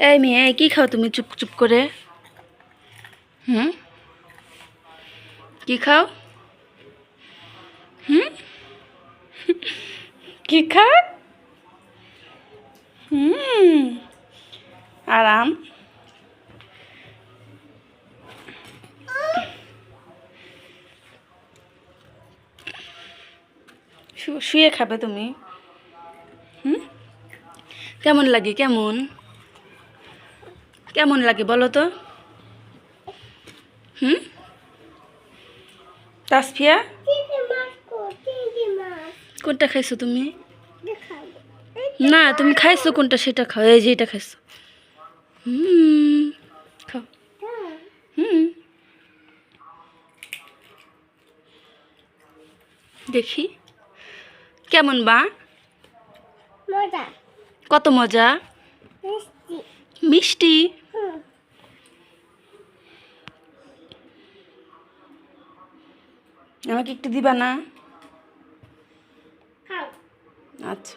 এই মেয়ে কি খাও তুমি চুপ চুপ করে? হুম? কি খাও? হুম? কি খাও? হুম। আরাম শুয়ে খাবে তুমি। হুম? কেমন লাগে, কেমন? কেমন লাগে বলো তো? হুম? তাসফিয়া? কোনটা খাইছো তুমি? না তুমি খাইছো কোনটা সেটা খাও এই যে এটা খাইছো। হুম খাও। হুম। দেখি। কেমন বা? মজা। কত মজা? মিষ্টি। আমাকে একটু দিবা না? আচ্ছা।